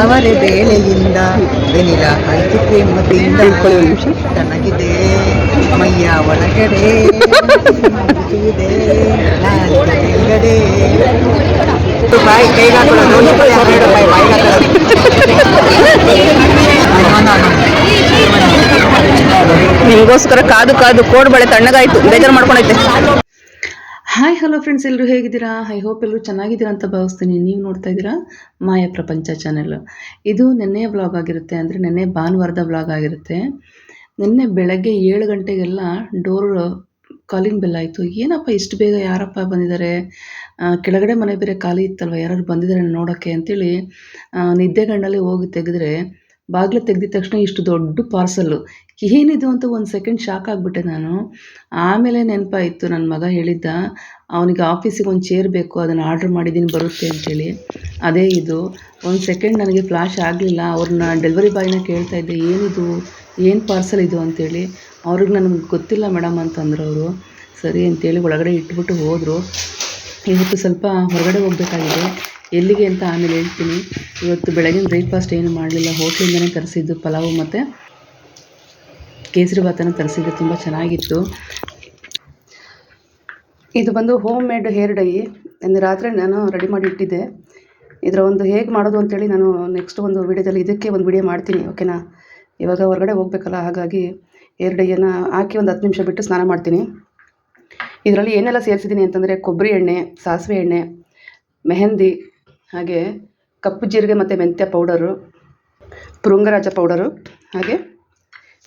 ಅವರ ಬೇಳೆಯಿಂದ ವೆನಿಲ ಐದು ಪ್ರೇಮದಿಂದ ತನಗಿದೆ ಮೈಯ ಒಳಗಡೆ ಮೇಲ್ಗಡೆ. ಬಾಯಿ. ನಿಮಗೋಸ್ಕರ ಕಾದು ಕಾದು ಕೋಡ್ ಬಳೆ ತಣ್ಣಗಾಯ್ತು ಬೇಜಾರು ಮಾಡ್ಕೊಂಡೈತೆ ಹಾಯ್ ಹಲೋ ಫ್ರೆಂಡ್ಸ್ ಎಲ್ಲರೂ ಹೇಗಿದ್ದೀರಾ? ಐ ಹೋಪ್ ಎಲ್ಲರೂ ಚೆನ್ನಾಗಿದ್ದೀರಾ ಅಂತ ಭಾವಿಸ್ತೀನಿ. ನೀವು ನೋಡ್ತಾ ಇದ್ದೀರಾ? ಮಾಯ ಪ್ರಪಂಚ ಚಾನೆಲ್ ಇದು ನೆನ್ನೆಯ ಬ್ಲಾಗ್ ಆಗಿರುತ್ತೆ. ಅಂದರೆ ನೆನ್ನೆ ಭಾನುವಾರದ ಬ್ಲಾಗ್ ಆಗಿರುತ್ತೆ. ನಿನ್ನೆ ಬೆಳಗ್ಗೆ ಏಳು ಗಂಟೆಗೆಲ್ಲ ಡೋರ್ ಕಾಲಿಂಗ್ ಬೆಲ್ ಆಯಿತು. ಏನಪ್ಪ ಇಷ್ಟು ಬೇಗ ಯಾರಪ್ಪ ಬಂದಿದ್ದಾರೆ? ಕೆಳಗಡೆ ಮನೆ ಬೇರೆ ಖಾಲಿ ಇತ್ತಲ್ವ? ಯಾರು ಬಂದಿದ್ದಾರೆ ನೋಡೋಕ್ಕೆ ಅಂತೇಳಿ ನಿದ್ದೆಗಣ್ಣಲ್ಲಿ ಹೋಗಿ ತೆಗೆದ್ರೆ, ಬಾಗಿಲು ತೆಗೆದಿದ ತಕ್ಷಣ ಇಷ್ಟು ದೊಡ್ಡ ಪಾರ್ಸಲ್ಲು ಏನಿದು ಅಂತ ಒಂದು ಸೆಕೆಂಡ್ ಶಾಕ್ ಆಗಿಬಿಟ್ಟೆ ನಾನು. ಆಮೇಲೆ ನೆನಪಾಯಿತು ನನ್ನ ಮಗ ಹೇಳಿದ್ದ, ಅವನಿಗೆ ಆಫೀಸಿಗೆ ಒಂದು ಚೇರ್ ಬೇಕು, ಅದನ್ನು ಆರ್ಡ್ರ್ ಮಾಡಿದ್ದೀನಿ, ಬರುತ್ತೆ ಅಂತೇಳಿ. ಅದೇ ಇದು. ಒಂದು ಸೆಕೆಂಡ್ ನನಗೆ ಫ್ಲಾಶ್ ಆಗಲಿಲ್ಲ. ಅವ್ರನ್ನ ಡೆಲಿವರಿ ಬಾಯ್ನ ಕೇಳ್ತಾ ಇದ್ದೆ, ಏನಿದು? ಏನು ಪಾರ್ಸಲ್ ಇದು? ಅಂತೇಳಿ. ಅವ್ರಿಗೆ ನನಗೆ ಗೊತ್ತಿಲ್ಲ ಮೇಡಮ್ ಅಂತಂದ್ರು ಅವರು. ಸರಿ ಅಂತೇಳಿ ಒಳಗಡೆ ಇಟ್ಬಿಟ್ಟು ಹೋದರು. ಇವತ್ತು ಸ್ವಲ್ಪ ಹೊರಗಡೆ ಹೋಗಬೇಕಾಗಿದೆ. ಎಲ್ಲಿಗೆ ಅಂತ ಆಮೇಲೆ ಹೇಳ್ತೀನಿ. ಇವತ್ತು ಬೆಳಗಿನ ಬ್ರೇಕ್ಫಾಸ್ಟ್ ಏನು ಮಾಡಲಿಲ್ಲ. ಹೋಟ್ಲಿಂದನೇ ತರಿಸಿದ್ದು ಪಲಾವು ಮತ್ತು ಕೇಸರಿ ಭಾತನ್ನು ತರಿಸಿದ್ದೆ ತುಂಬ ಚೆನ್ನಾಗಿತ್ತು. ಇದು ಬಂದು ಹೋಮ್ ಮೇಡ್ ಹೇರ್ ಡೈ ರಾತ್ರಿ ನಾನು ರೆಡಿ ಮಾಡಿ ಇಟ್ಟಿದ್ದೆ. ಇದರ ಒಂದು ಹೇಗೆ ಮಾಡೋದು ಅಂತೇಳಿ ನಾನು ನೆಕ್ಸ್ಟ್ ಒಂದು ವಿಡಿಯೋದಲ್ಲಿ ಇದಕ್ಕೆ ಒಂದು ವಿಡಿಯೋ ಮಾಡ್ತೀನಿ ಓಕೆನಾ ಇವಾಗ ಹೊರಗಡೆ ಹೋಗಬೇಕಲ್ಲ, ಹಾಗಾಗಿ ಹೇರ್ ಡೈಯನ್ನು ಹಾಕಿ ಒಂದು ಹತ್ತು ನಿಮಿಷ ಬಿಟ್ಟು ಸ್ನಾನ ಮಾಡ್ತೀನಿ. ಇದರಲ್ಲಿ ಏನೆಲ್ಲ ಸೇರಿಸಿದ್ದೀನಿ ಅಂತಂದರೆ ಕೊಬ್ಬರಿ ಎಣ್ಣೆ, ಸಾಸಿವೆ ಎಣ್ಣೆ, ಮೆಹಂದಿ, ಹಾಗೆ ಕಪ್ಪು ಜೀರಿಗೆ ಮತ್ತು ಮೆಂತ್ಯ ಪೌಡರು ಪೃಂಗರಾಜ ಪೌಡರು ಹಾಗೆ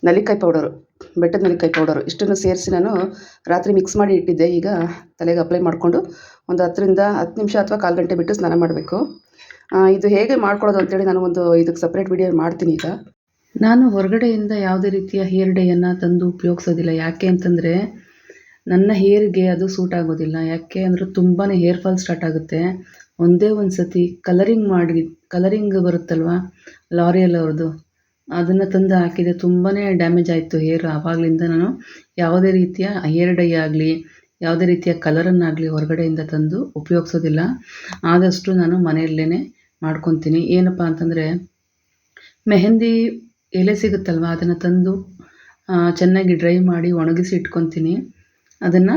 ನಲಿಕಾಯಿ ಪೌಡರು ಬೆಟ್ಟದ ನಲಿಕಾಯಿ ಪೌಡರು ಇಷ್ಟನ್ನು ಸೇರಿಸಿ ನಾನು ರಾತ್ರಿ ಮಿಕ್ಸ್ ಮಾಡಿ ಇಟ್ಟಿದ್ದೆ. ಈಗ ತಲೆಗೆ ಅಪ್ಲೈ ಮಾಡಿಕೊಂಡು ಒಂದು ಹತ್ತರಿಂದ ಹತ್ತು ನಿಮಿಷ ಅಥವಾ ಕಾಲು ಗಂಟೆ ಬಿಟ್ಟು ಸ್ನಾನ ಮಾಡಬೇಕು. ಇದು ಹೇಗೆ ಮಾಡ್ಕೊಳ್ಳೋದು ಅಂತೇಳಿ ನಾನು ಒಂದು ಇದಕ್ಕೆ ಸಪ್ರೇಟ್ ವಿಡಿಯೋ ಮಾಡ್ತೀನಿ ಈಗ. ನಾನು ಹೊರಗಡೆಯಿಂದ ಯಾವುದೇ ರೀತಿಯ ಹೇರ್ ಡೇಯನ್ನು ತಂದು ಉಪಯೋಗಿಸೋದಿಲ್ಲ. ಯಾಕೆ ಅಂತಂದರೆ ನನ್ನ ಹೇರ್ಗೆ ಅದು ಸೂಟ್ ಆಗೋದಿಲ್ಲ. ಯಾಕೆ ಅಂದರೆ ತುಂಬಾ ಹೇರ್ ಫಾಲ್ ಸ್ಟಾರ್ಟ್ ಆಗುತ್ತೆ. ಒಂದೇ ಒಂದು ಸತಿ ಕಲರಿಂಗ್ ಮಾಡಿ ಕಲರಿಂಗ್ ಬರುತ್ತಲ್ವ? ಲಾರಿಯಲ್ ಅವ್ರದ್ದು. ಅದನ್ನು ತಂದು ಹಾಕಿದೆ ತುಂಬಾ ಡ್ಯಾಮೇಜ್ ಆಯಿತು ಹೇರ್ ಆವಾಗಲಿಂದ ನಾನು ಯಾವುದೇ ರೀತಿಯ ಹೇರ್ ಡೈ ಆಗಲಿ, ಯಾವುದೇ ರೀತಿಯ ಕಲರನ್ನಾಗಲಿ ಹೊರಗಡೆಯಿಂದ ತಂದು ಉಪಯೋಗಿಸೋದಿಲ್ಲ. ಆದಷ್ಟು ನಾನು ಮನೆಯಲ್ಲೇ ಮಾಡ್ಕೊತೀನಿ. ಏನಪ್ಪ ಅಂತಂದರೆ, ಮೆಹಂದಿ ಎಲೆ ಸಿಗುತ್ತಲ್ವ? ಅದನ್ನು ತಂದು ಚೆನ್ನಾಗಿ ಡ್ರೈ ಮಾಡಿ ಒಣಗಿಸಿ ಇಟ್ಕೊತೀನಿ. ಅದನ್ನು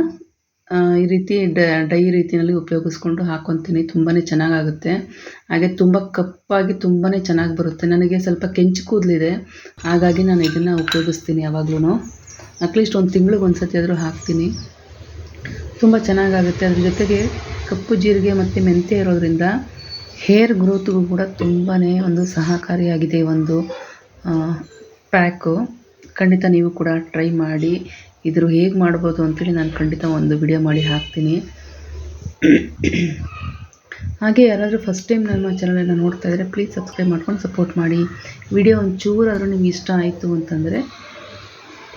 ಈ ರೀತಿ ಡೈ ರೀತಿಯಲ್ಲಿ ಉಪಯೋಗಿಸ್ಕೊಂಡು ಹಾಕ್ಕೊತೀನಿ ತುಂಬಾ ಚೆನ್ನಾಗಾಗುತ್ತೆ. ಹಾಗೆ ತುಂಬ ಕಪ್ಪಾಗಿ ತುಂಬಾ ಚೆನ್ನಾಗಿ ಬರುತ್ತೆ. ನನಗೆ ಸ್ವಲ್ಪ ಕೆಂಚು ಕೂದಲಿದೆ. ಹಾಗಾಗಿ ನಾನು ಇದನ್ನು ಉಪಯೋಗಿಸ್ತೀನಿ ಯಾವಾಗಲೂ ಅಟ್ಲೀಸ್ಟ್ ಒಂದು ತಿಂಗ್ಳಿಗೆ ಒಂದು ಸತಿ ಆದರೂ ಹಾಕ್ತೀನಿ. ತುಂಬ ಚೆನ್ನಾಗಾಗುತ್ತೆ. ಅದ್ರ ಜೊತೆಗೆ ಕಪ್ಪು ಜೀರಿಗೆ ಮತ್ತು ಮೆಂತ್ಯ ಇರೋದ್ರಿಂದ ಹೇರ್ ಗ್ರೋತ್ಗೂ ಕೂಡ ತುಂಬಾ ಒಂದು ಸಹಕಾರಿಯಾಗಿದೆ ಒಂದು ಪ್ಯಾಕು. ಖಂಡಿತ ನೀವು ಕೂಡ ಟ್ರೈ ಮಾಡಿ. ಇದ್ರ ಹೇಗೆ ಮಾಡ್ಬೋದು ಅಂತೇಳಿ ನಾನು ಖಂಡಿತ ಒಂದು ವಿಡಿಯೋ ಮಾಡಿ ಹಾಕ್ತೀನಿ. ಹಾಗೆ ಯಾರಾದರೂ ಫಸ್ಟ್ ಟೈಮ್ ನಮ್ಮ ಚಾನಲನ್ನು ನೋಡ್ತಾ ಇದ್ದರೆ ಪ್ಲೀಸ್ ಸಬ್ಸ್ಕ್ರೈಬ್ ಮಾಡ್ಕೊಂಡು ಸಪೋರ್ಟ್ ಮಾಡಿ. ವಿಡಿಯೋ ಒಂಚೂರಾದರೂ ನಿಮ್ಗೆ ಇಷ್ಟ ಆಯಿತು ಅಂತಂದರೆ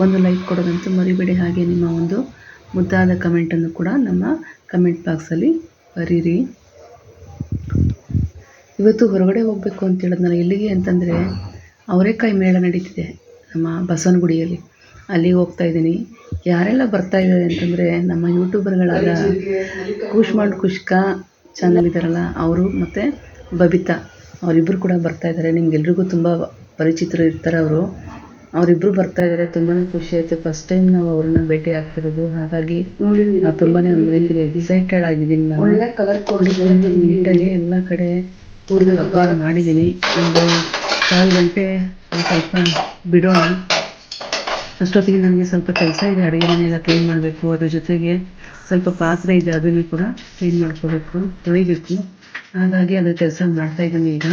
ಒಂದು ಲೈಕ್ ಕೊಡೋದಂತೂ ಮರಿಬೇಡಿ. ಹಾಗೆ ನಿಮ್ಮ ಒಂದು ಮುದ್ದಾದ ಕಮೆಂಟನ್ನು ಕೂಡ ನಮ್ಮ ಕಮೆಂಟ್ ಬಾಕ್ಸಲ್ಲಿ ಬರೀರಿ. ಇವತ್ತು ಹೊರಗಡೆ ಹೋಗಬೇಕು ಅಂತ ಹೇಳಿದ್ನಲ್ಲ ಎಲ್ಲಿಗೆ ಅಂತಂದರೆ ಅವರೇಕಾಯಿ ಮೇಳ ನಡೀತಿದೆ ನಮ್ಮ ಬಸವನಗುಡಿಯಲ್ಲಿ. ಅಲ್ಲಿಗೆ ಹೋಗ್ತಾ ಇದ್ದೀನಿ. ಯಾರೆಲ್ಲ ಬರ್ತಾ ಇದ್ದಾರೆ ಅಂತಂದರೆ ನಮ್ಮ ಯೂಟ್ಯೂಬರ್ಗಳಾದ ಕೂಶ್ಮಾಂಡ್ ಕುಷ್ಕಾ ಚಾನಲ್ ಇದ್ದಾರಲ್ಲ ಅವರು ಮತ್ತು ಬಬಿತಾ. ಅವರಿಬ್ಬರು ಕೂಡ ಬರ್ತಾ ಇದ್ದಾರೆ. ನಿಮ್ಗೆಲ್ರಿಗೂ ತುಂಬ ಪರಿಚಿತರು ಇರ್ತಾರೆ ಅವರು. ಅವರಿಬ್ಬರು ಬರ್ತಾ ಇದ್ದಾರೆ. ತುಂಬಾ ಖುಷಿ ಆಯಿತು. ಫಸ್ಟ್ ಟೈಮ್ ನಾವು ಅವ್ರನ್ನ ಭೇಟಿ ಆಗ್ತಿರೋದು. ಹಾಗಾಗಿ ತುಂಬಾ ಎಕ್ಸೈಟೆಡ್ ಆಗಿದ್ದೀನಿ ನಾನು. ಒಳ್ಳೆ ಕಲರ್ ನೀಟಾಗಿ ಎಲ್ಲ ಕಡೆ ಹಬ್ಬ ಮಾಡಿದ್ದೀನಿ. ಒಂದು ಕಾಲು ಗಂಟೆ ಸ್ವಲ್ಪ ಬಿಡೋಣ. ಅಷ್ಟೊತ್ತಿಗೆ ನನಗೆ ಸ್ವಲ್ಪ ಕೆಲಸ ಇದೆ, ಅಡುಗೆ ಮನೆಯೆಲ್ಲ ಕ್ಲೀನ್ ಮಾಡಬೇಕು, ಅದ್ರ ಜೊತೆಗೆ ಸ್ವಲ್ಪ ಪಾತ್ರೆ ಇದೆ, ಅದನ್ನು ಕೂಡ ಕ್ಲೀನ್ ಮಾಡ್ಕೋಬೇಕು, ತೊಳಿಬೇಕು. ಹಾಗಾಗಿ ಅದ್ರ ಕೆಲಸ ಮಾಡ್ತಾ ಇದ್ದೀನಿ ಈಗ.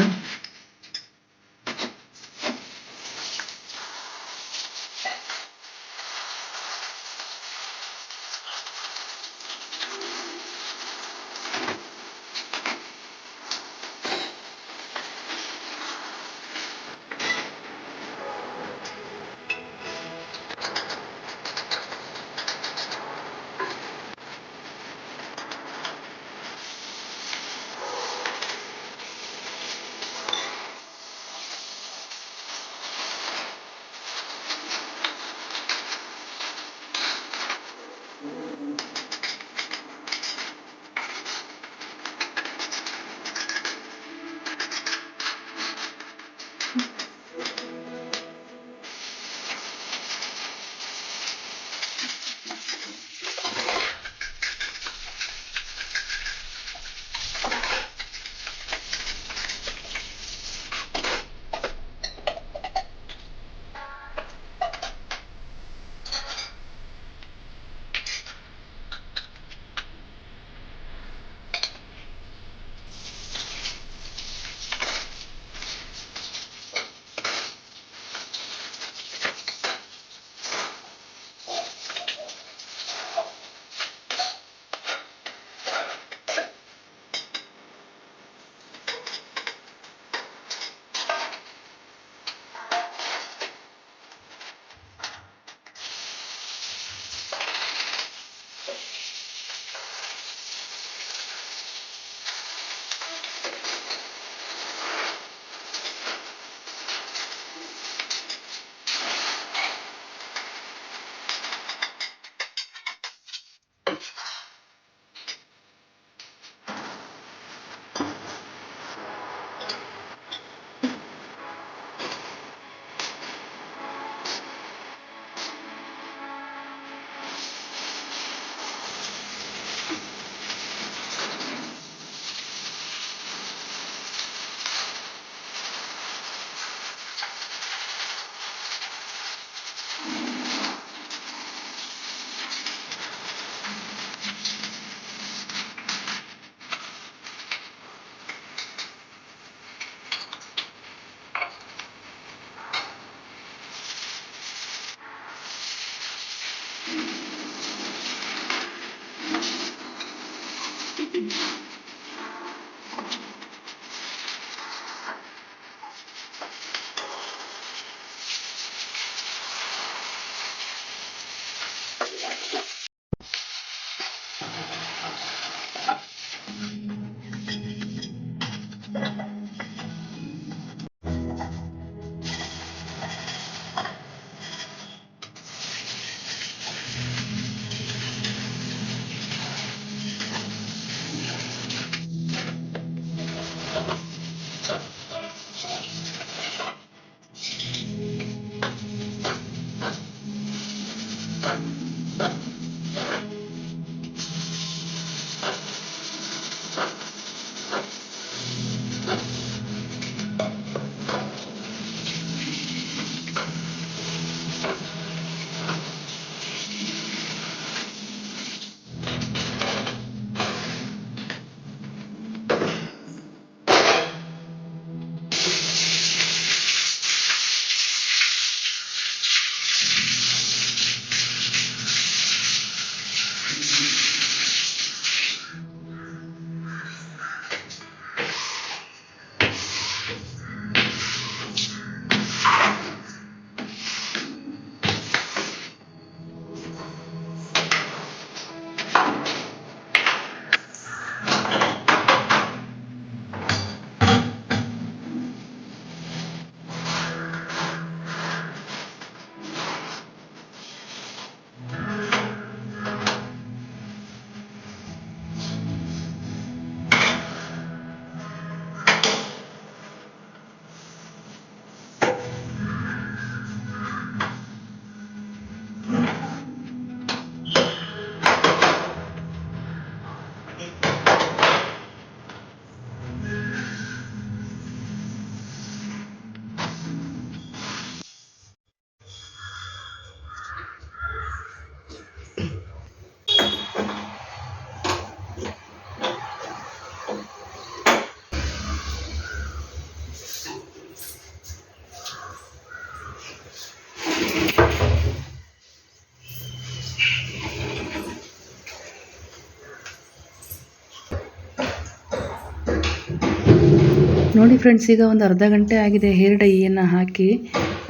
ನೋಡಿ ಫ್ರೆಂಡ್ಸ್ ಈಗ ಒಂದು ಅರ್ಧ ಗಂಟೆ ಆಗಿದೆ. ಹೇರ್ ಡೈಯನ್ನು ಹಾಕಿ,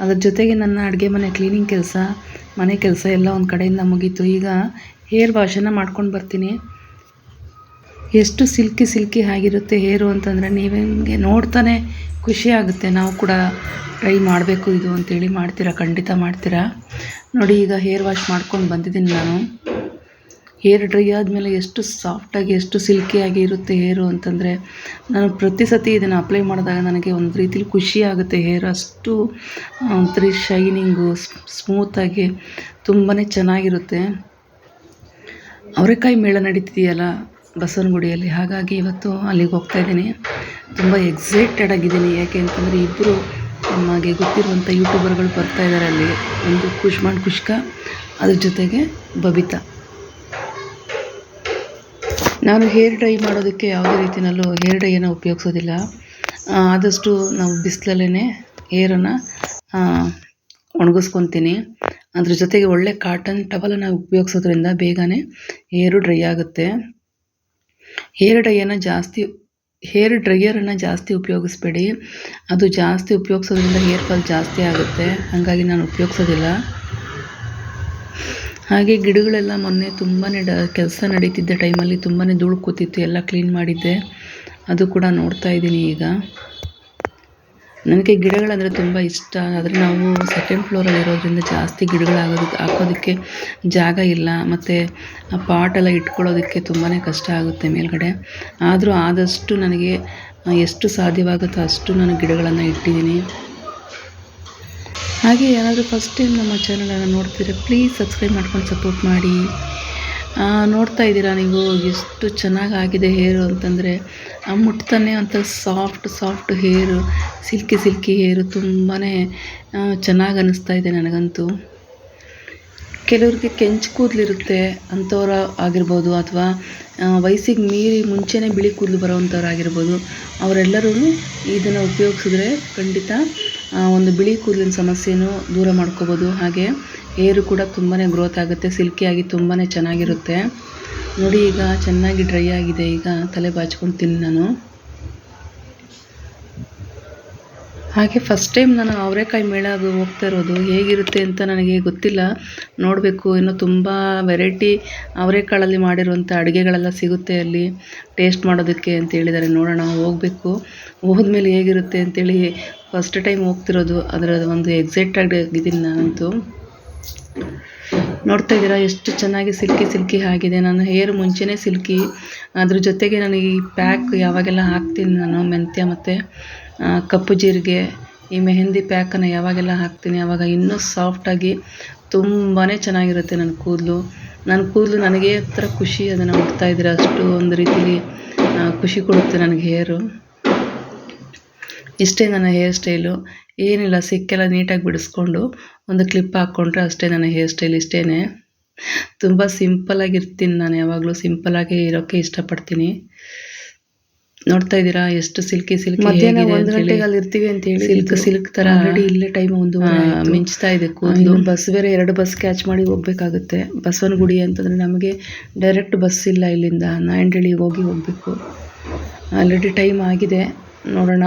ಅದ್ರ ಜೊತೆಗೆ ನನ್ನ ಅಡುಗೆ ಮನೆ ಕ್ಲೀನಿಂಗ್ ಕೆಲಸ, ಮನೆ ಕೆಲಸ ಎಲ್ಲ ಒಂದು ಕಡೆಯಿಂದ ಮುಗೀತು. ಈಗ ಹೇರ್ ವಾಶನ್ನು ಮಾಡ್ಕೊಂಡು ಬರ್ತೀನಿ. ಎಷ್ಟು ಸಿಲ್ಕಿ ಸಿಲ್ಕಿ ಆಗಿರುತ್ತೆ ಹೇರು ಅಂತಂದರೆ ನೀವೇ ನೋಡ್ತಾನೆ ಖುಷಿ ಆಗುತ್ತೆ. ನಾವು ಕೂಡ ಟ್ರೈ ಮಾಡಬೇಕು ಇದು ಅಂತೇಳಿ ಮಾಡ್ತೀರಾ? ಖಂಡಿತ ಮಾಡ್ತೀರಾ? ನೋಡಿ, ಈಗ ಹೇರ್ ವಾಶ್ ಮಾಡ್ಕೊಂಡು ಬಂದಿದ್ದೀನಿ ನಾನು. ಹೇರ್ ಡ್ರೈ ಆದಮೇಲೆ ಎಷ್ಟು ಸಾಫ್ಟಾಗಿ ಎಷ್ಟು ಸಿಲ್ಕಿಯಾಗಿ ಇರುತ್ತೆ ಹೇರು ಅಂತಂದರೆ, ನಾನು ಪ್ರತಿ ಸತಿ ಇದನ್ನು ಅಪ್ಲೈ ಮಾಡಿದಾಗ ನನಗೆ ಒಂದು ರೀತಿಲಿ ಖುಷಿ ಆಗುತ್ತೆ ಹೇರ್. ಅಷ್ಟು ಒಂಥರ ಶೈನಿಂಗು ಸ್ಮೂತಾಗಿ ತುಂಬಾ ಚೆನ್ನಾಗಿರುತ್ತೆ. ಅವರೆಕಾಯಿ ಮೇಳ ನಡೀತಿದೆಯಲ್ಲ ಬಸವನಗುಡಿಯಲ್ಲಿ, ಹಾಗಾಗಿ ಇವತ್ತು ಅಲ್ಲಿಗೆ ಹೋಗ್ತಾ ಇದ್ದೀನಿ. ತುಂಬ ಎಕ್ಸೈಟೆಡ್ ಆಗಿದ್ದೀನಿ. ಯಾಕೆ ಅಂತಂದರೆ ಇಬ್ಬರು ನಮಗೆ ಗೊತ್ತಿರುವಂಥ ಯೂಟ್ಯೂಬರ್ಗಳು ಬರ್ತಾ ಇದ್ದಾರೆ ಅಲ್ಲಿ. ಒಂದು ಖುಷ್ಮಾನ್ ಕುಷ್ಕ, ಅದ್ರ ಜೊತೆಗೆ ಬಬಿತಾ. ನಾನು ಹೇರ್ ಡ್ರೈ ಮಾಡೋದಕ್ಕೆ ಯಾವುದೇ ರೀತಿಯಲ್ಲೂ ಹೇರ್ ಡೈಯನ್ನು ಉಪಯೋಗಿಸೋದಿಲ್ಲ. ಆದಷ್ಟು ನಾವು ಬಿಸಿಲಲ್ಲೇ ಹೇರನ್ನು ಒಣಗಿಸ್ಕೊತೀನಿ. ಅದ್ರ ಜೊತೆಗೆ ಒಳ್ಳೆ ಕಾಟನ್ ಟವಲನ್ನು ಉಪಯೋಗಿಸೋದ್ರಿಂದ ಬೇಗನೆ ಹೇರು ಡ್ರೈ ಆಗುತ್ತೆ. ಹೇರ್ ಡ್ರೈಯನ್ನು ಜಾಸ್ತಿ, ಹೇರ್ ಡ್ರೈಯರನ್ನು ಜಾಸ್ತಿ ಉಪಯೋಗಿಸ್ಬೇಡಿ. ಅದು ಜಾಸ್ತಿ ಉಪಯೋಗಿಸೋದ್ರಿಂದ ಹೇರ್ ಫಾಲ್ ಜಾಸ್ತಿ ಆಗುತ್ತೆ. ಹಾಗಾಗಿ ನಾನು ಉಪಯೋಗಿಸೋದಿಲ್ಲ. ಹಾಗೆ ಗಿಡಗಳೆಲ್ಲ ಮೊನ್ನೆ ತುಂಬಾ ಡ, ಕೆಲಸ ನಡೀತಿದ್ದ ಟೈಮಲ್ಲಿ ತುಂಬಾ ಧೂಳು ಕೂತಿತ್ತು, ಎಲ್ಲ ಕ್ಲೀನ್ ಮಾಡಿದ್ದೆ. ಅದು ಕೂಡ ನೋಡ್ತಾ ಇದ್ದೀನಿ ಈಗ. ನನಗೆ ಗಿಡಗಳಂದರೆ ತುಂಬ ಇಷ್ಟ. ಆದರೆ ನಾವು ಸೆಕೆಂಡ್ ಫ್ಲೋರಲ್ಲಿ ಇರೋದ್ರಿಂದ ಜಾಸ್ತಿ ಗಿಡಗಳಾಗೋದಕ್ಕೆ ಹಾಕೋದಕ್ಕೆ ಜಾಗ ಇಲ್ಲ. ಮತ್ತು ಆ ಪಾಟೆಲ್ಲ ಇಟ್ಕೊಳ್ಳೋದಕ್ಕೆ ತುಂಬಾ ಕಷ್ಟ ಆಗುತ್ತೆ ಮೇಲ್ಗಡೆ. ಆದರೂ ಆದಷ್ಟು ನನಗೆ, ಎಷ್ಟು ಸಾಧ್ಯವಾಗುತ್ತೋ ಅಷ್ಟು ನಾನು ಗಿಡಗಳನ್ನು ಇಟ್ಟಿದ್ದೀನಿ. ಹಾಗೆ ಯಾರಾದರೂ ಫಸ್ಟ್ ಟೈಮ್ ನಮ್ಮ ಚಾನಲನ್ನು ನೋಡ್ತಿದ್ರೆ ಪ್ಲೀಸ್ ಸಬ್ಸ್ಕ್ರೈಬ್ ಮಾಡ್ಕೊಂಡು ಸಪೋರ್ಟ್ ಮಾಡಿ. ನೋಡ್ತಾ ಇದ್ದೀರಾ ನೀವು? ಎಷ್ಟು ಚೆನ್ನಾಗಾಗಿದೆ ಹೇರು ಅಂತಂದರೆ, ಆ ಮುಟ್ತಾನೆ ಅಂತ soft soft hair silky silky hair ತುಂಬಾ ಚೆನ್ನಾಗಿ ಅನ್ನಿಸ್ತಾ ಇದೆ ನನಗಂತೂ. ಕೆಲವ್ರಿಗೆ ಕೆಂಚು ಕೂದಲಿರುತ್ತೆ ಅಂಥವ್ರ ಆಗಿರ್ಬೋದು ಅಥವಾ ವಯಸ್ಸಿಗೆ ಮೀರಿ ಮುಂಚೆನೇ ಬಿಳಿ ಕೂದಲು ಬರೋವಂಥವ್ರು ಆಗಿರ್ಬೋದು ಅವರೆಲ್ಲರೂ ಇದನ್ನು ಉಪಯೋಗಿಸಿದ್ರೆ ಖಂಡಿತ ಒಂದು ಬಿಳಿ ಕೂದಲಿನ ಸಮಸ್ಯೆನೂ ದೂರ ಮಾಡ್ಕೋಬೋದು. ಹಾಗೆ ಹೇರು ಕೂಡ ತುಂಬಾ ಗ್ರೋತ್ ಆಗುತ್ತೆ ಸಿಲ್ಕಿಯಾಗಿ ತುಂಬಾ ಚೆನ್ನಾಗಿರುತ್ತೆ. ನೋಡಿ ಈಗ ಚೆನ್ನಾಗಿ ಡ್ರೈ ಆಗಿದೆ, ಈಗ ತಲೆ ಬಾಚ್ಕೊಳ್ತೀನಿ ನಾನು. ಹಾಗೆ ಫಸ್ಟ್ ಟೈಮ್ ನಾನು ಅವರೆಕಾಯಿ ಮೇಳ ಹೋಗ್ತಾ ಇರೋದು ಹೇಗಿರುತ್ತೆ ಅಂತ ನನಗೆ ಗೊತ್ತಿಲ್ಲ. ನೋಡಬೇಕು, ಇನ್ನೂ ತುಂಬ ವೆರೈಟಿ ಅವರೆಕಾಳಲ್ಲಿ ಮಾಡಿರುವಂಥ ಅಡುಗೆಗಳೆಲ್ಲ ಸಿಗುತ್ತೆ ಅಲ್ಲಿ. ಟೇಸ್ಟ್ ಮಾಡೋದಕ್ಕೆ ಅಂತ ಹೇಳಿದ್ದಾರೆ, ನೋಡೋಣ, ಹೋಗಬೇಕು. ಹೋದ್ಮೇಲೆ ಹೇಗಿರುತ್ತೆ ಅಂತೇಳಿ ಫಸ್ಟ್ ಟೈಮ್ ಹೋಗ್ತಿರೋದು ಅದರ ಒಂದು ಎಕ್ಸೈಟೆಡ್ ಆಗಿದ್ದೀನಿ ನಾನಂತೂ. ನೋಡ್ತಾ ಇದ್ದೀರಾ, ಎಷ್ಟು ಚೆನ್ನಾಗಿ ಸಿಲ್ಕಿ ಸಿಲ್ಕಿ ಆಗಿದೆ. ನಾನು ಹೇರ್ ಮುಂಚೆನೇ ಸಿಲ್ಕಿ, ಅದ್ರ ಜೊತೆಗೆ ನಾನು ಈ ಪ್ಯಾಕ್ ಯಾವಾಗೆಲ್ಲ ಹಾಕ್ತೀನಿ ನಾನು, ಮೆಂತ್ಯ ಮತ್ತು ಕಪ್ಪು ಜೀರಿಗೆ, ಈ ಮೆಹಂದಿ ಪ್ಯಾಕನ್ನು ಯಾವಾಗೆಲ್ಲ ಹಾಕ್ತೀನಿ ಆವಾಗ ಇನ್ನೂ ಸಾಫ್ಟಾಗಿ ತುಂಬಾ ಚೆನ್ನಾಗಿರುತ್ತೆ ನನ್ನ ಕೂದಲು. ನನ್ನ ಕೂದಲು ನನಗೆ ಥರ ಖುಷಿ ಅದನ್ನು ನೋಡ್ತಾ ಇದ್ದೀರಾ ಅಷ್ಟು ಒಂದು ರೀತಿಲಿ ಖುಷಿ ಕೊಡುತ್ತೆ ನನಗೆ ಹೇರು. ಇಷ್ಟೇ ನನ್ನ ಹೇರ್ ಸ್ಟೈಲು ಏನಿಲ್ಲ ಸಿಕ್ಕೆಲ್ಲ ನೀಟಾಗಿ ಬಿಡಿಸ್ಕೊಂಡು ಒಂದು ಕ್ಲಿಪ್ ಹಾಕ್ಕೊಂಡ್ರೆ ಅಷ್ಟೇ ನನ್ನ ಹೇರ್ ಸ್ಟೈಲ್ ಇಷ್ಟೇ ತುಂಬ ಸಿಂಪಲಾಗಿರ್ತೀನಿ ನಾನು ಯಾವಾಗಲೂ ಸಿಂಪಲಾಗಿ ಇರೋಕ್ಕೆ ಇಷ್ಟಪಡ್ತೀನಿ. ನೋಡ್ತಾ ಇದ್ದೀರಾ ಎಷ್ಟು ಸಿಲ್ಕಿ ಸಿಲ್ಕಿ ಮಧ್ಯಾಹ್ನ ಹೇಗಿದೆ ಒಂದು ಗಂಟೆಗೆ ಅಲ್ಲಿ ಇರ್ತೀವಿ ಅಂತ ಹೇಳಿ ಸಿಲ್ಕ್ ಸಿಲ್ಕ್ ತರ ಆಲ್ರೆಡಿ ಇಲ್ಲೇ ಟೈಮ್ ಒಂದು ಮಿಂಚ್ತಾ ಇದೆ ಒಂದು ಬಸ್ ಬೇರೆ ಎರಡು ಬಸ್ ಕ್ಯಾಚ್ ಮಾಡಿ ಹೋಗ್ಬೇಕಾಗುತ್ತೆ. ಬಸವನಗುಡಿ ಅಂತಂದರೆ ನಮಗೆ ಡೈರೆಕ್ಟ್ ಬಸ್ ಇಲ್ಲ ಇಲ್ಲಿಂದ. ನಾಯಂಡಳ್ಳಿಗೆ ಹೋಗಿ ಹೋಗಬೇಕು. ಆಲ್ರೆಡಿ ಟೈಮ್ ಆಗಿದೆ. ನೋಡೋಣ.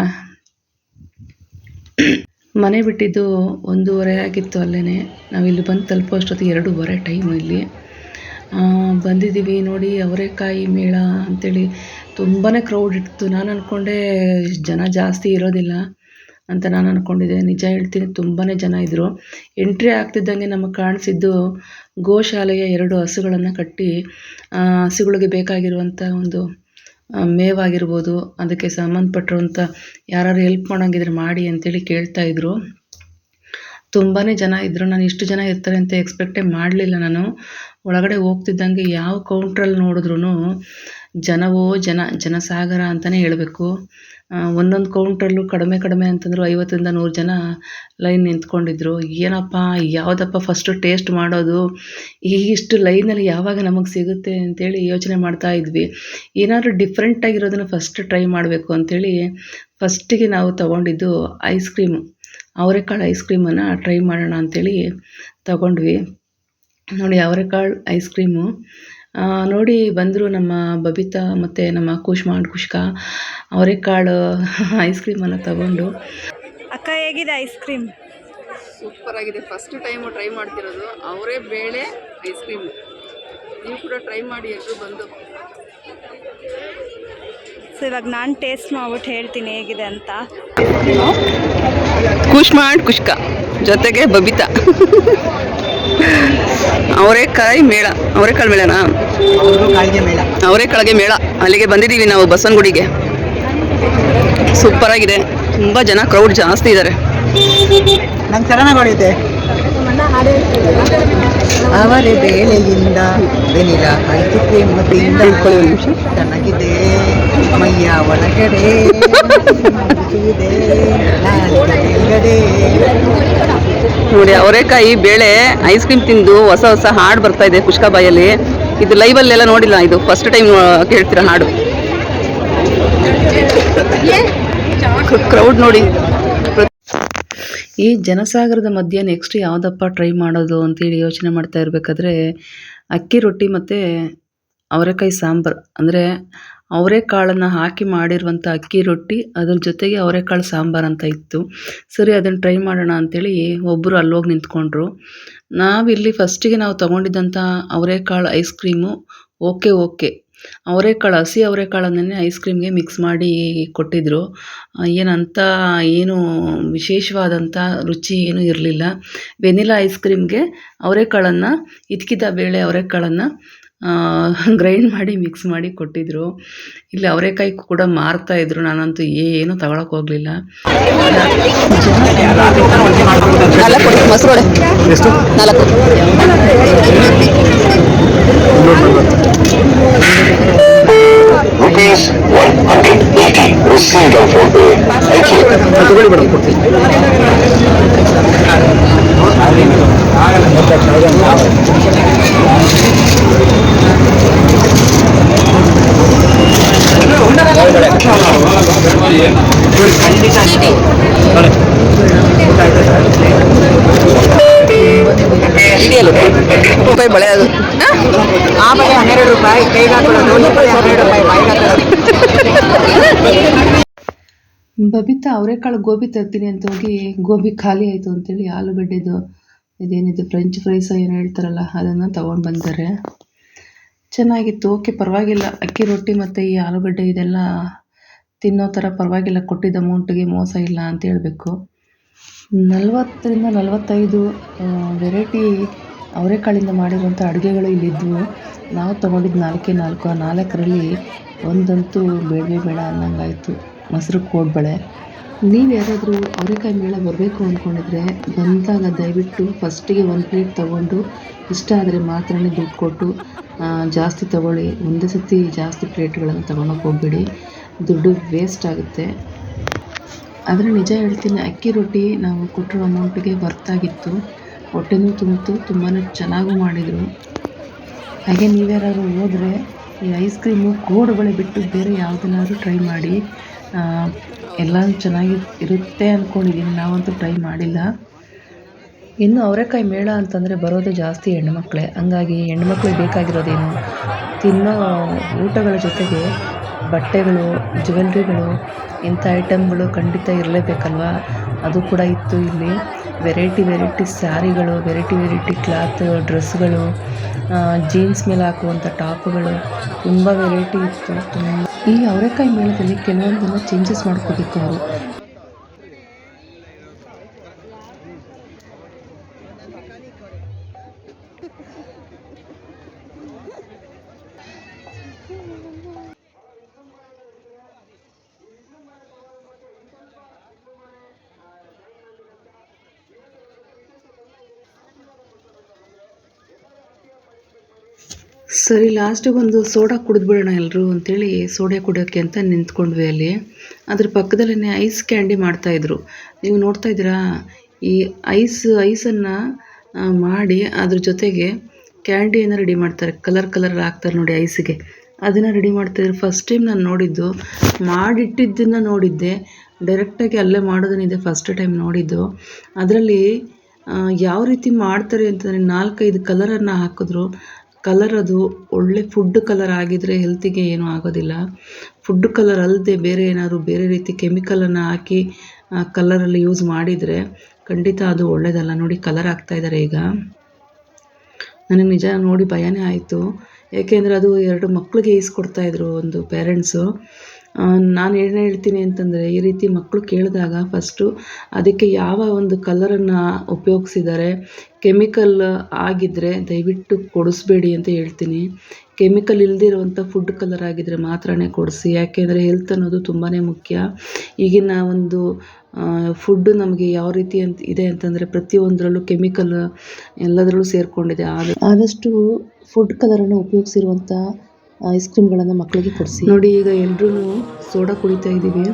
ಮನೆ ಬಿಟ್ಟಿದ್ದು ಒಂದೂವರೆ ಆಗಿತ್ತು ಅಲ್ಲೇ ನಾವು ಇಲ್ಲಿ ಬಂದು ತಲುಪೋ ಅಷ್ಟೊತ್ತಿಗೆ ಎರಡೂವರೆ ಟೈಮು ಇಲ್ಲಿ. ಬಂದಿದ್ದೀವಿ ನೋಡಿ, ಅವರೆಕಾಯಿ ಮೇಳ ಅಂಥೇಳಿ ತುಂಬಾ ಕ್ರೌಡ್ ಇತ್ತು. ನಾನು ಅಂದ್ಕೊಂಡೆ ಜನ ಜಾಸ್ತಿ ಇರೋದಿಲ್ಲ ಅಂತ ನಾನು ಅಂದ್ಕೊಂಡಿದ್ದೆ ನಿಜ ಹೇಳ್ತೀನಿ ತುಂಬಾ ಜನ ಇದ್ದರು ಎಂಟ್ರಿ ಆಗ್ತಿದ್ದಂಗೆ ನಮಗೆ ಕಾಣಿಸಿದ್ದು ಗೋಶಾಲೆಯ ಎರಡು ಹಸುಗಳನ್ನು ಕಟ್ಟಿ ಹಸುಗಳಿಗೆ ಬೇಕಾಗಿರುವಂಥ ಒಂದು ಮೇವಾಗಿರ್ಬೋದು, ಅದಕ್ಕೆ ಸಂಬಂಧಪಟ್ಟಿರುವಂಥ ಯಾರು ಹೆಲ್ಪ್ ಮಾಡೋಂಗಿದ್ರೆ ಮಾಡಿ ಅಂತೇಳಿ ಕೇಳ್ತಾ ಇದ್ರು. ತುಂಬಾ ಜನ ಇದ್ದರು ನಾನು ಇಷ್ಟು ಜನ ಇರ್ತಾರೆ ಅಂತ ಎಕ್ಸ್ಪೆಕ್ಟೇ ಮಾಡಲಿಲ್ಲ ನಾನು. ಒಳಗಡೆ ಹೋಗ್ತಿದ್ದಂಗೆ ಯಾವ ಕೌಂಟ್ರಲ್ಲಿ ನೋಡಿದ್ರೂ ಜನವೋ ಜನ, ಜನಸಾಗರ ಅಂತಲೇ ಹೇಳಬೇಕು. ಒಂದೊಂದು ಕೌಂಟ್ರಲ್ಲೂ ಕಡಿಮೆ ಕಡಿಮೆ ಅಂತಂದ್ರು ಐವತ್ತರಿಂದ ನೂರು ಜನ ಲೈನ್ ನಿಂತ್ಕೊಂಡಿದ್ರು. ಏನಪ್ಪ, ಯಾವುದಪ್ಪ ಫಸ್ಟು ಟೇಸ್ಟ್ ಮಾಡೋದು? ಈಗಿಷ್ಟು ಲೈನಲ್ಲಿ ಯಾವಾಗ ನಮಗೆ ಸಿಗುತ್ತೆ ಅಂತೇಳಿ ಯೋಚನೆ ಮಾಡ್ತಾ ಇದ್ವಿ. ಏನಾದರೂ ಡಿಫ್ರೆಂಟಾಗಿರೋದನ್ನು ಫಸ್ಟ್ ಟ್ರೈ ಮಾಡಬೇಕು ಅಂತೇಳಿ ಫಸ್ಟಿಗೆ ನಾವು ತಗೊಂಡಿದ್ದು ಐಸ್ ಕ್ರೀಮು ಅವರೆಕಾಳು ಐಸ್ ಕ್ರೀಮನ್ನು ಟ್ರೈ ಮಾಡೋಣ ಅಂತೇಳಿ ತಗೊಂಡ್ವಿ. ನೋಡಿ, ಅವರೆಕಾಳು ಐಸ್ ಕ್ರೀಮು ನೋಡಿ ಬಂದರು ನಮ್ಮ ಬಬಿತಾ ಮತ್ತು ನಮ್ಮ ಕುಷ್ಮಾಂಡ್ ಕುಷ್ಕ. ಅವರೆಕಾಳು ಐಸ್ ಕ್ರೀಮನ್ನು ತಗೊಂಡು. ಅಕ್ಕ ಹೇಗಿದೆ ಐಸ್ ಕ್ರೀಮ್ ಸೂಪರ್ ಆಗಿದೆ. ಫಸ್ಟ್ ಟೈಮು ಟ್ರೈ ಮಾಡ್ತಿರೋದು. ಅವರೇ ಬೇಳೆ ಐಸ್ ಕ್ರೀಮ್ ನೀವು ಕೂಡ ಟ್ರೈ ಮಾಡಿ ಎಲ್ಲರೂ ಬಂದು. ಸೊ ಇವಾಗ ನಾನು ಟೇಸ್ಟ್ ಮಾಡ್ಬಿಟ್ಟು ಹೇಳ್ತೀನಿ ಹೇಗಿದೆ ಅಂತ. ಕುಷ್ಮಾಂಡ್ ಕುಷ್ಕ ಜೊತೆಗೆ ಬಬಿತಾ. ಅವರೆಕಾಯಿ ಮೇಳ. ಅವರೇಕಾಳು ಮೇಳನಾ? ಅವರೇಕಾಳಿಗೆ ಮೇಳ. ಅಲ್ಲಿಗೆ ಬಂದಿದ್ದೀವಿ ನಾವು ಬಸವನಗುಡಿಗೆ. ಸೂಪರ್ ಆಗಿದೆ. ತುಂಬ ಜನ ಕ್ರೌಡ್ ಜಾಸ್ತಿ ಇದ್ದಾರೆ ನಂಗೆ ಚೆನ್ನಾಗಿ ಅವರೇ ಬೇಳೆಯಿಂದ ಬೆನಿಲ ಐಸ್ ಕ್ರೀಮ್ ತನಗಿದೆ ಚೆನ್ನಾಗಿದೆ ಮೈಯ ಒಳಗಡೆ. ನೋಡಿ ಅವರೆಕಾಯಿ ಬೇಳೆ ಐಸ್ ಕ್ರೀಮ್ ತಿಂದು ಹೊಸ ಹೊಸ ಹಾಡು ಬರ್ತಾ ಇದೆ ಕುಷ್ಕಾಬಾಯಲ್ಲಿ ಇದು ಲೈವಲ್ಲೆಲ್ಲ ನೋಡಿಲ್ಲ ಇದು ಫಸ್ಟ್ ಟೈಮ್ ಕೇಳ್ತೀರಾ ಹಾಡು? ಕ್ರೌಡ್ ನೋಡಿ. ಈ ಜನಸಾಗರದ ಮಧ್ಯೆ ನೆಕ್ಸ್ಟ್ ಯಾವುದಪ್ಪ ಟ್ರೈ ಮಾಡೋದು ಅಂತೇಳಿ ಯೋಚನೆ ಮಾಡ್ತಾ ಇರಬೇಕಾದ್ರೆ, ಅಕ್ಕಿ ರೊಟ್ಟಿ ಮತ್ತು ಅವರೆಕಾಯಿ ಸಾಂಬಾರು. ಅಂದರೆ ಅವರೆಕಾಳನ್ನು ಹಾಕಿ ಮಾಡಿರುವಂಥ ಅಕ್ಕಿ ರೊಟ್ಟಿ, ಅದ್ರ ಜೊತೆಗೆ ಅವರೆಕಾಳು ಸಾಂಬಾರು ಅಂತ ಇತ್ತು. ಸರಿ, ಅದನ್ನು ಟ್ರೈ ಮಾಡೋಣ ಅಂತೇಳಿ ಒಬ್ಬರು ಅಲ್ಲೋಗಿ ನಿಂತ್ಕೊಂಡ್ರು. ನಾವಿಲ್ಲಿ ಫಸ್ಟಿಗೆ ನಾವು ತೊಗೊಂಡಿದ್ದಂಥ ಅವರೆಕಾಳು ಐಸ್ ಕ್ರೀಮು ಓಕೆ ಓಕೆ ಅವರೆಕಾಳು ಹಸಿ ಅವರೆಕಾಳನ್ನೇ ಐಸ್ ಕ್ರೀಮ್ಗೆ ಮಿಕ್ಸ್ ಮಾಡಿ ಕೊಟ್ಟಿದ್ದರು ಏನಂತ ಏನು ವಿಶೇಷವಾದಂಥ ರುಚಿ ಏನೂ ಇರಲಿಲ್ಲ. ವೆನಿಲಾ ಐಸ್ ಕ್ರೀಮ್ಗೆ ಅವರೆಕಾಳನ್ನು ಇದ್ಕಿದ ಬೇಳೆ ಅವರೆಕಾಳನ್ನು ಗ್ರೈಂಡ್ ಮಾಡಿ ಮಿಕ್ಸ್ ಮಾಡಿ ಕೊಟ್ಟಿದ್ದರು ಇಲ್ಲಿ ಅವರೆಕಾಯಿ ಕೂಡ ಮಾರ್ತಾ ಇದ್ರು. ನಾನಂತೂ ಏನು ತಗೊಳಕ್ಕೆ ಹೋಗಲಿಲ್ಲ. ನಾಲ್ಕು. ಮೊಸರು ನಾಲ್ಕು rupees 180 received on phone pay. Thank you. ರೂಪಾಯಿ ಬಬಿತಾ ಅವರೆಕಾಳು ಗೋಬಿ ತರ್ತೀನಿ ಅಂತ ಹೋಗಿ ಗೋಬಿ ಖಾಲಿ ಆಯಿತು ಅಂತೇಳಿ ಆಲೂಗಡ್ಡೆದು ಇದೇನಿದು ಫ್ರೆಂಚ್ ಫ್ರೈಸ್ ಏನು ಹೇಳ್ತಾರಲ್ಲ, ಅದನ್ನು ತೊಗೊಂಡು ಬಂದರೆ. ಚೆನ್ನಾಗಿತ್ತು, ಓಕೆ, ಪರವಾಗಿಲ್ಲ. ಅಕ್ಕಿ ರೊಟ್ಟಿ ಮತ್ತು ಈ ಆಲೂಗಡ್ಡೆ ಇದೆಲ್ಲ ತಿನ್ನೋ ಥರ ಪರವಾಗಿಲ್ಲ, ಕೊಟ್ಟಿದ್ದ ಅಮೌಂಟಿಗೆ ಮೋಸ ಇಲ್ಲ ಅಂತ ಹೇಳಬೇಕು. ನಲವತ್ತರಿಂದ ನಲವತ್ತೈದು ವೆರೈಟಿ ಅವರೆಕಾಳಿಂದ ಮಾಡಿರುವಂಥ ಅಡುಗೆಗಳು ಇಲ್ಲಿದ್ದವು ನಾವು ತೊಗೊಂಡಿದ್ದು ನಾಲ್ಕೇ ನಾಲ್ಕು, ಆ ನಾಲ್ಕರಲ್ಲಿ ಒಂದಂತೂ ಬೇಡವೇ ಬೇಡ ಅನ್ನಂಗಾಯಿತು. ಮೊಸರು ಕೋಡ್ಬಳೆ ನೀವು ಯಾರಾದರೂ ಅವರೆಕಾಯಿ ಮೇಳ ಬರಬೇಕು ಅಂದ್ಕೊಂಡಿದ್ರೆ ಬಂದಾಗ ದಯವಿಟ್ಟು ಫಸ್ಟಿಗೆ ಒಂದು ಪ್ಲೇಟ್ ತೊಗೊಂಡು ಇಷ್ಟ ಆದರೆ ಮಾತ್ರನೇ ದುಡ್ಡು ಕೊಟ್ಟು ಜಾಸ್ತಿ ತೊಗೊಳ್ಳಿ. ಒಂದೇ ಸತಿ ಜಾಸ್ತಿ ಪ್ಲೇಟ್ಗಳನ್ನು ತೊಗೊಳಕ್ಕೆ ಹೋಗ್ಬೇಡಿ. ದುಡ್ಡು ವೇಸ್ಟ್ ಆಗುತ್ತೆ. ಆದರೆ ನಿಜ ಹೇಳ್ತೀನಿ, ಅಕ್ಕಿ ರೊಟ್ಟಿ ನಾವು ಕೊಟ್ಟಿರೋ ಅಮೌಂಟಿಗೆ ವರ್ತಾಗಿತ್ತು. ಹೊಟ್ಟೆನೂ ತುಂಬಿತು ತುಂಬಾ ಚೆನ್ನಾಗೂ ಮಾಡಿದರು. ಹಾಗೆ ನೀವ್ಯಾರಾದ್ರು ಹೋದರೆ ಈ ಐಸ್ ಕ್ರೀಮು ಕೋಡುಗಳೇ ಬಿಟ್ಟು ಬೇರೆ ಯಾವುದನ್ನಾದ್ರೂ ಟ್ರೈ ಮಾಡಿ. ಎಲ್ಲ ಚೆನ್ನಾಗಿ ಇರುತ್ತೆ ಅಂದ್ಕೊಂಡಿದ್ದೀನಿ ನಾವಂತೂ ಟ್ರೈ ಮಾಡಿಲ್ಲ. ಇನ್ನು ಅವರೆಕಾಯಿ ಮೇಳ ಅಂತಂದರೆ ಬರೋದು ಜಾಸ್ತಿ ಹೆಣ್ಮಕ್ಳೇ ಹಂಗಾಗಿ ಹೆಣ್ಮಕ್ಳಿಗೆ ಬೇಕಾಗಿರೋದೇನು? ತಿನ್ನೋ ಊಟಗಳ ಜೊತೆಗೆ ಬಟ್ಟೆಗಳು, ಜ್ಯುವೆಲ್ರಿಗಳು, ಇಂಥ ಐಟಮ್ಗಳು ಖಂಡಿತ ಇರಲೇಬೇಕಲ್ವ? ಅದು ಕೂಡ ಇತ್ತು ಇಲ್ಲಿ. ವೆರೈಟಿ ವೆರೈಟಿ ಸ್ಯಾರಿಗಳು ವೆರೈಟಿ ವೆರೈಟಿ ಕ್ಲಾತ್ ಡ್ರೆಸ್ಗಳು ಜೀನ್ಸ್ ಮೇಲೆ ಹಾಕುವಂಥ ಟಾಪ್ಗಳು ತುಂಬ ವೆರೈಟಿ ಇತ್ತು, ತುಂಬ. ಈ ಅವರೆಕಾಯಿ ಮೇಳದಲ್ಲಿ ಕೆಲವೊಂದನ್ನು ಚೇಂಜಸ್ ಮಾಡ್ಕೋಬೇಕು ಅವರು. ಸರಿ ಲಾಸ್ಟಿಗೆ ಒಂದು ಸೋಡಾ ಕುಡಿದ್ಬಿಡೋಣ ಎಲ್ಲರೂ ಅಂತೇಳಿ ಸೋಡಾ ಕುಡಿಯೋಕ್ಕೆ ಅಂತ ನಿಂತ್ಕೊಂಡ್ವಿ ಅಲ್ಲಿ. ಅದ್ರ ಪಕ್ಕದಲ್ಲೇ ಐಸ್ ಕ್ಯಾಂಡಿ ಮಾಡ್ತಾಯಿದ್ರು ನೀವು ನೋಡ್ತಾ ಇದ್ದೀರಾ? ಈ ಐಸ್ ಐಸನ್ನು ಮಾಡಿ ಅದ್ರ ಜೊತೆಗೆ ಕ್ಯಾಂಡಿಯನ್ನು ರೆಡಿ ಮಾಡ್ತಾರೆ. ಕಲರ್ ಕಲರ್ ಹಾಕ್ತಾರೆ ನೋಡಿ ಐಸಿಗೆ ಅದನ್ನು ರೆಡಿ ಮಾಡ್ತಾಯಿದ್ರು ಫಸ್ಟ್ ಟೈಮ್ ನಾನು ನೋಡಿದ್ದು. ಮಾಡಿಟ್ಟಿದ್ದನ್ನು ನೋಡಿದ್ದೆ. ಡೈರೆಕ್ಟಾಗಿ ಅಲ್ಲೇ ಮಾಡೋದನ್ನಿದೆ ಫಸ್ಟ್ ಟೈಮ್ ನೋಡಿದ್ದು. ಅದರಲ್ಲಿ ಯಾವ ರೀತಿ ಮಾಡ್ತಾರೆ ಅಂತಂದರೆ ನಾಲ್ಕೈದು ಕಲರನ್ನು ಹಾಕಿದ್ರು. ಕಲರ್ ಅದು ಒಳ್ಳೆ ಫುಡ್ ಕಲರ್ ಆಗಿದ್ರೆ ಹೆಲ್ತಿಗೆ ಏನೂ ಆಗೋದಿಲ್ಲ. ಫುಡ್ ಕಲರ್ ಅಲ್ಲದೆ ಬೇರೆ ಏನಾದ್ರು ಬೇರೆ ರೀತಿ ಕೆಮಿಕಲನ್ನು ಹಾಕಿ ಕಲರಲ್ಲಿ ಯೂಸ್ ಮಾಡಿದರೆ ಖಂಡಿತ ಅದು ಒಳ್ಳೆಯದಲ್ಲ ನೋಡಿ ಕಲರ್ ಹಾಕ್ತಾ ಇದ್ದಾರೆ ಈಗ. ನನಗೆ ನಿಜ ನೋಡಿ ಭಯನೇ ಆಯಿತು. ಏಕೆಂದರೆ ಅದು ಎರಡು ಮಕ್ಕಳಿಗೆ ಈಸ್ಕೊಡ್ತಾಯಿದ್ರು ಒಂದು ಪೇರೆಂಟ್ಸು ನಾನು ಏನು ಹೇಳ್ತೀನಿ ಅಂತಂದರೆ ಈ ರೀತಿ ಮಕ್ಕಳು ಕೇಳಿದಾಗ ಫಸ್ಟು ಅದಕ್ಕೆ ಯಾವ ಒಂದು ಕಲರನ್ನು ಉಪಯೋಗಿಸಿದ್ದಾರೆ ಕೆಮಿಕಲ್ ಆಗಿದ್ದರೆ ದಯವಿಟ್ಟು ಕೊಡಿಸ್ಬೇಡಿ ಅಂತ ಹೇಳ್ತೀನಿ. ಕೆಮಿಕಲ್ ಇಲ್ಲದಿರುವಂಥ ಫುಡ್ ಕಲರ್ ಆಗಿದ್ದರೆ ಮಾತ್ರನೇ ಕೊಡಿಸಿ, ಯಾಕೆಂದರೆ ಹೆಲ್ತ್ ಅನ್ನೋದು ತುಂಬಾ ಮುಖ್ಯ. ಈಗಿನ ಒಂದು ಫುಡ್ಡು ನಮಗೆ ಯಾವ ರೀತಿ ಅಂತ ಇದೆ ಅಂತಂದರೆ ಪ್ರತಿಯೊಂದರಲ್ಲೂ ಕೆಮಿಕಲ್ ಎಲ್ಲದರಲ್ಲೂ ಸೇರಿಕೊಂಡಿದೆ. ಆದ ಆದಷ್ಟು ಫುಡ್ ಕಲರನ್ನು ಉಪಯೋಗಿಸಿರುವಂಥ ಐಸ್ ಕ್ರೀಮ್ಗಳನ್ನು ಮಕ್ಕಳಿಗೆ ಕೊಡಿಸಿ. ನೋಡಿ, ಈಗ ಎಲ್ಲರೂ ಸೋಡಾ ಕುಡಿತಾ ಇದ್ದೀವಿ.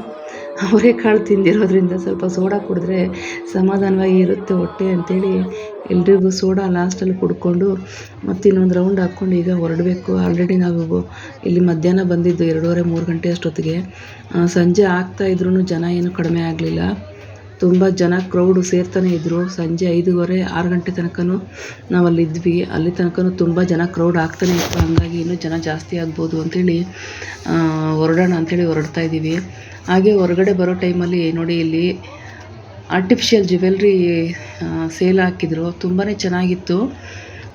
ಅವರೆಕಾಳು ತಿಂದಿರೋದ್ರಿಂದ ಸ್ವಲ್ಪ ಸೋಡಾ ಕುಡಿದ್ರೆ ಸಮಾಧಾನವಾಗಿ ಇರುತ್ತೆ ಹೊಟ್ಟೆ ಅಂತೇಳಿ ಎಲ್ರಿಗೂ ಸೋಡಾ ಲಾಸ್ಟಲ್ಲಿ ಕುಡ್ಕೊಂಡು ಮತ್ತು ಇನ್ನೊಂದು ರೌಂಡ್ ಹಾಕ್ಕೊಂಡು ಈಗ ಹೊರಡಬೇಕು. ಆಲ್ರೆಡಿ ನಾವು ಇಲ್ಲಿ ಮಧ್ಯಾಹ್ನ ಬಂದಿದ್ದು ಎರಡೂವರೆ ಮೂರು ಗಂಟೆ ಅಷ್ಟೊತ್ತಿಗೆ. ಸಂಜೆ ಆಗ್ತಾ ಇದ್ರೂ ಜನ ಏನು ಕಡಿಮೆ ಆಗಲಿಲ್ಲ. ತುಂಬ ಜನ ಕ್ರೌಡು ಸೇರ್ತಾನೆ ಇದ್ದರು ಸಂಜೆ ಐದೂವರೆ, ಆರು ಗಂಟೆ ತನಕನೂ ನಾವು ಅಲ್ಲಿದ್ವಿ ಅಲ್ಲಿ ತನಕನೂ ತುಂಬ ಜನ ಕ್ರೌಡ್ ಆಗ್ತಾನೆ ಇತ್ತು. ಹಾಗಾಗಿ ಇನ್ನೂ ಜನ ಜಾಸ್ತಿ ಆಗ್ಬೋದು ಅಂತೇಳಿ ಹೊರಡೋಣ ಅಂಥೇಳಿ ಹೊರಡ್ತಾ ಇದ್ದೀವಿ. ಹಾಗೆ ಹೊರಗಡೆ ಬರೋ ಟೈಮಲ್ಲಿ ನೋಡಿ ಇಲ್ಲಿ ಆರ್ಟಿಫಿಷಿಯಲ್ ಜ್ಯುವೆಲ್ರಿ ಸೇಲ್ ಹಾಕಿದ್ರು. ತುಂಬಾ ಚೆನ್ನಾಗಿತ್ತು.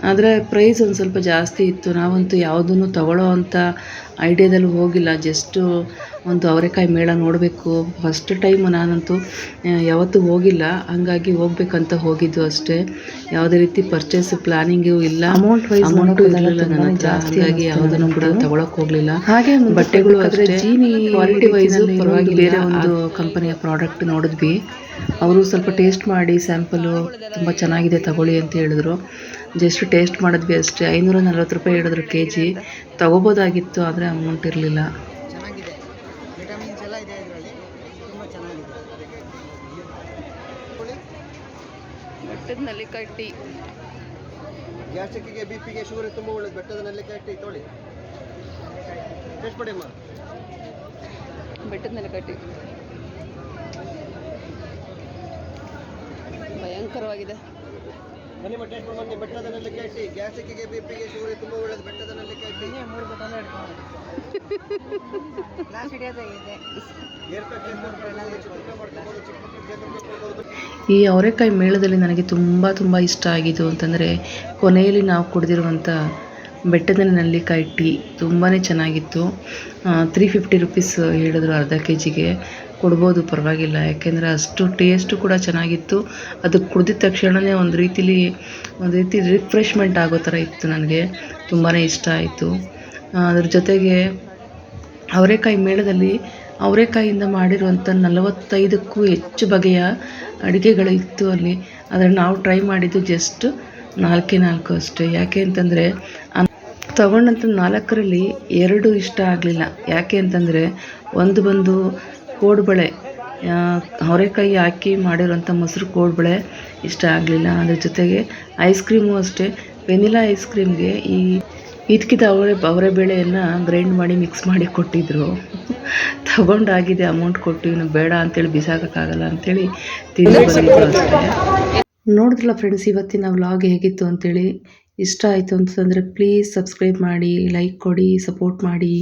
ಆದರೆ ಪ್ರೈಸ್ ಒಂದು ಸ್ವಲ್ಪ ಜಾಸ್ತಿ ಇತ್ತು. ನಾವಂತೂ ಯಾವುದನ್ನು ತಗೊಳ್ಳೋ ಅಂಥ ಐಡಿಯಾದಲ್ಲಿ ಹೋಗಿಲ್ಲ. ಜಸ್ಟು ಒಂದು ಅವರೆಕಾಯಿ ಮೇಳ ನೋಡಬೇಕು. ಫಸ್ಟ್ ಟೈಮ್ ನಾನಂತೂ ಯಾವತ್ತೂ ಹೋಗಿಲ್ಲ. ಹಾಗಾಗಿ ಹೋಗ್ಬೇಕಂತ ಹೋಗಿದ್ದು ಅಷ್ಟೇ. ಯಾವುದೇ ರೀತಿ ಪರ್ಚೇಸ್ ಪ್ಲಾನಿಂಗು ಇಲ್ಲ. ಅಮೌಂಟ್ ವೈಸ್ ಅಮೌಂಟು ಇರಲಿಲ್ಲ ನನ್ನ ಹತ್ರ. ಹಾಗಾಗಿ ಯಾವುದನ್ನು ಕೂಡ ತಗೊಳ್ಳೋಕೆ ತಗೊಳಕ್ ಹೋಗಲಿಲ್ಲ. ಹಾಗೆ ಬಟ್ಟೆಗಳು ಆದರೆ ಅಷ್ಟೇ. ಜೀನಿ ಕ್ವಾಲಿಟಿ ವೈಸ್ ಪರವಾಗಿ ಬೇರೆ ಒಂದು ಕಂಪನಿಯ ಪ್ರಾಡಕ್ಟ್ ನೋಡಿದ್ವಿ. ಅವರು ಸ್ವಲ್ಪ ಟೇಸ್ಟ್ ಮಾಡಿ ಸ್ಯಾಂಪಲು ತುಂಬ ಚೆನ್ನಾಗಿದೆ ತಗೊಳ್ಳಿ ಅಂತ ಹೇಳಿದ್ರು. ಜಸ್ಟ್ ಟೇಸ್ಟ್ ಮಾಡಿದ್ವಿ ಅಷ್ಟೇ. ಐನೂರ ನಲ್ವತ್ತು ರೂಪಾಯಿ ಹೇಳಿದ್ರು ಕೆ ಜಿ ತೊಗೋಬೋದಾಗಿತ್ತು ಆದರೆ ಅಮೌಂಟ್ ಇರಲಿಲ್ಲ. ಚೆನ್ನಾಗಿದೆ. ವಿಟಮಿನ್ಸ್ ಎಲ್ಲ ಇದೆ ಇದರಲ್ಲಿ. ತುಂಬ ಚೆನ್ನಾಗಿದೆ. ಬೆಟ್ಟದ ನೆಲ್ಲಿಕಾಯಿ ಟೀ. ಗ್ಯಾಸ್ಟ್ರಿಕ್ಕಿಗೆ ಬಿ ಪಿಗೆ ಶುಗರ್ ತುಂಬ ಒಳ್ಳೇದು. ಬೆಟ್ಟದ ನೆಲ್ಲಿಕಾಯಿ ಟೀ ತೊಗೊಳ್ಳಿ. ಟೇಸ್ಟ್ ಮಾಡಿ ಅಮ್ಮ. ಬೆಟ್ಟದ ನೆಲ್ಲಿಕಾಯಿ ಟೀ. ಭಯಂಕರವಾಗಿದೆ. ಬನ್ನಿ ಅಮ್ಮ ಟೇಸ್ಟ್ ಮಾಡಿ ಬೆಟ್ಟದ ನೆಲ್ಲಿಕಾಯಿ ಗ್ಯಾಸ್ಟ್ರಿಕ್ಕಿಗೆ ಬಿ ಪಿಗೆ ಶುಗರ್ ತುಂಬ ಒಳ್ಳೇದು ಬೆಟ್ಟದ ನೆಲ್ಲಿಕಾಯಿ ಟೀ ಮೂರು ಮಾಡ್ಕೊಬೋದು ಈ ಅವರೆಕಾಯಿ ಮೇಳದಲ್ಲಿ ನನಗೆ ತುಂಬ ತುಂಬ ಇಷ್ಟ ಆಗಿದ್ದು ಅಂತಂದರೆ ಕೊನೆಯಲ್ಲಿ ನಾವು ಕುಡಿದಿರುವಂಥ ಬೆಟ್ಟದ ನೆಲ್ಲಿಕಾಯಿ ಟೀ ತುಂಬಾ ಚೆನ್ನಾಗಿತ್ತು. ತ್ರೀ ಫಿಫ್ಟಿ ರುಪೀಸ್ ಹೇಳಿದ್ರು ಅರ್ಧ ಕೆ ಜಿಗೆ ಕೊಡ್ಬೋದು, ಪರವಾಗಿಲ್ಲ. ಯಾಕೆಂದರೆ ಅಷ್ಟು ಟೇಸ್ಟು ಕೂಡ ಚೆನ್ನಾಗಿತ್ತು. ಅದು ಕುಡಿದ ತಕ್ಷಣವೇ ಒಂದು ರೀತಿಲಿ, ಒಂದು ರೀತಿ ರಿಫ್ರೆಶ್ಮೆಂಟ್ ಆಗೋ ಥರ ಇತ್ತು ನನಗೆ. ತುಂಬಾ ಇಷ್ಟ ಆಯಿತು. ಅದ್ರ ಜೊತೆಗೆ ಅವರೆಕಾಯಿ ಮೇಳದಲ್ಲಿ ಅವರೆಕಾಯಿಯಿಂದ ಮಾಡಿರುವಂಥ ನಲವತ್ತೈದಕ್ಕೂ ಹೆಚ್ಚು ಬಗೆಯ ಅಡುಗೆಗಳು ಇತ್ತು ಅಲ್ಲಿ. ಆದರೆ ನಾವು ಟ್ರೈ ಮಾಡಿದ್ದು ಜಸ್ಟ್ ನಾಲ್ಕೇ ನಾಲ್ಕು ಅಷ್ಟೇ. ಯಾಕೆ ಅಂತಂದರೆ ತಗೊಂಡಂಥ ನಾಲ್ಕರಲ್ಲಿ ಎರಡು ಇಷ್ಟ ಆಗಲಿಲ್ಲ. ಯಾಕೆ ಅಂತಂದರೆ, ಒಂದು ಬಂದು ಕೋಡುಬಳೆ ಅವರೆಕಾಯಿ ಹಾಕಿ ಮಾಡಿರೋಂಥ ಮೊಸರು ಕೋಡುಬಳೆ ಇಷ್ಟ ಆಗಲಿಲ್ಲ. ಅದ್ರ ಜೊತೆಗೆ ಐಸ್ ಕ್ರೀಮು ಅಷ್ಟೇ. ವೆನಿಲಾ ಐಸ್ ಕ್ರೀಮ್ಗೆ ಈ ಇದಕ್ಕಿಂತ ಅವರೆ ಅವರೆ ಬೇಳೆಯನ್ನು ಗ್ರೈಂಡ್ ಮಾಡಿ ಮಿಕ್ಸ್ ಮಾಡಿ ಕೊಟ್ಟಿದ್ದರು ತಗೊಂಡಾಗಿದೆ ಅಮೌಂಟ್ ಕೊಟ್ಟು ಇನ್ನು ಬೇಡ ಅಂತೇಳಿ ಬಿಸಾಕೋಕ್ಕಾಗಲ್ಲ ಅಂತೇಳಿ ತಿಂದು ನೋಡಿದ್ರಲ್ಲ ಫ್ರೆಂಡ್ಸ್ ಇವತ್ತಿನ ವ್ಲಾಗ್ ಹೇಗಿತ್ತು ಅಂತೇಳಿ? ಇಷ್ಟ ಆಯಿತು ಅಂತಂದರೆ ಪ್ಲೀಸ್ ಸಬ್ಸ್ಕ್ರೈಬ್ ಮಾಡಿ ಲೈಕ್ ಕೊಡಿ ಸಪೋರ್ಟ್ ಮಾಡಿ.